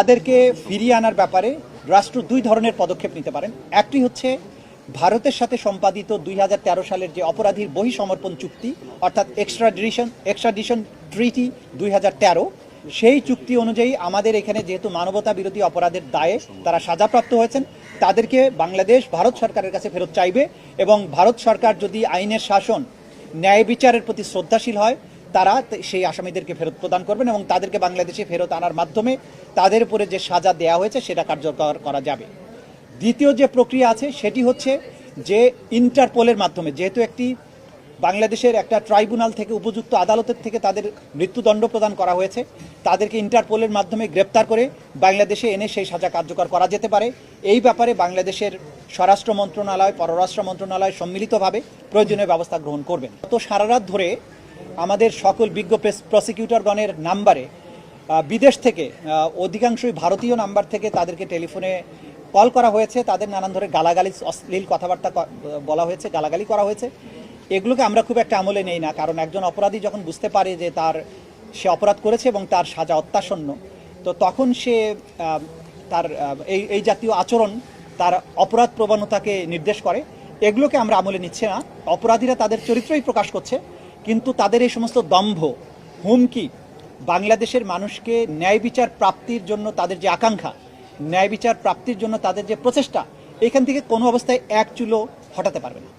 তাদেরকে ফিরিয়ে আনার ব্যাপারে রাষ্ট্র দুই ধরনের পদক্ষেপ নিতে পারেন। একটি হচ্ছে ভারতের সাথে সম্পাদিত দুই হাজার তেরো সালের যে অপরাধীর বহিসমর্পণ চুক্তি, অর্থাৎ এক্সট্রাডিশন এক্সট্রাডিশন ট্রিটি দুই হাজার তেরো, সেই চুক্তি অনুযায়ী আমাদের এখানে যেহেতু মানবতা বিরোধী অপরাধের দায়ে তারা সাজাপ্রাপ্ত হয়েছেন, তাদেরকে বাংলাদেশ, ভারত সরকারের কাছে ফেরত চাইবে এবং ভারত সরকার যদি আইনের শাসন, ন্যায় বিচারের প্রতি শ্রদ্ধাশীল হয় তারা সেই আসামিদেরকে ফেরত প্রদান করবেন এবং তাদেরকে বাংলাদেশে ফেরত আনার মাধ্যমে তাদের উপরে যে সাজা দেওয়া হয়েছে, সেটা কার্যকর করা যাবে। দ্বিতীয় যে প্রক্রিয়া আছে, সেটি হচ্ছে যে ইন্টারপোলের মাধ্যমে, যেহেতু একটি বাংলাদেশের একটা ট্রাইব্যুনাল থেকে উপযুক্ত আদালতের থেকে তাদের মৃত্যুদণ্ড প্রদান করা হয়েছে, তাদেরকে ইন্টারপোলের মাধ্যমে গ্রেপ্তার করে বাংলাদেশে এনে সেই সাজা কার্যকর করা যেতে পারে। এই ব্যাপারে বাংলাদেশের স্বরাষ্ট্র মন্ত্রণালয়, পররাষ্ট্র মন্ত্রণালয় সম্মিলিতভাবে প্রয়োজনীয় ব্যবস্থা গ্রহণ করবেন। তো সারা রাত ধরে আমাদের সকল বিজ্ঞ প্রেস- প্রসিকিউটরগণের নাম্বারে বিদেশ থেকে অধিকাংশই ভারতীয় নাম্বার থেকে তাদেরকে টেলিফোনে কল করা হয়েছে। তাদের নানান ধরনের গালাগালি অশ্লীল কথাবার্তা বলা হয়েছে, গালাগালি করা হয়েছে। এগুলোকে আমরা খুব একটা আমলে নেই না, কারণ একজন অপরাধী যখন বুঝতে পারে যে তার, সে অপরাধ করেছে এবং তার সাজা অত্যাসন্ন, তো তখন সে তার এই এই জাতীয় আচরণ, তার অপরাধ প্রবণতাকে নির্দেশ করে। এগুলোকে আমরা আমলে নিচ্ছে না। অপরাধীরা তাদের চরিত্রই প্রকাশ করছে। কিন্তু তাদের এই সমস্ত দম্ভ, হুমকি বাংলাদেশের মানুষকে ন্যায় বিচার প্রাপ্তির জন্য তাদের যে আকাঙ্ক্ষা, ন্যায় বিচার প্রাপ্তির জন্য তাদের যে প্রচেষ্টা, এখান থেকে কোনো অবস্থায় এক চুলো হটাতে পারবে না।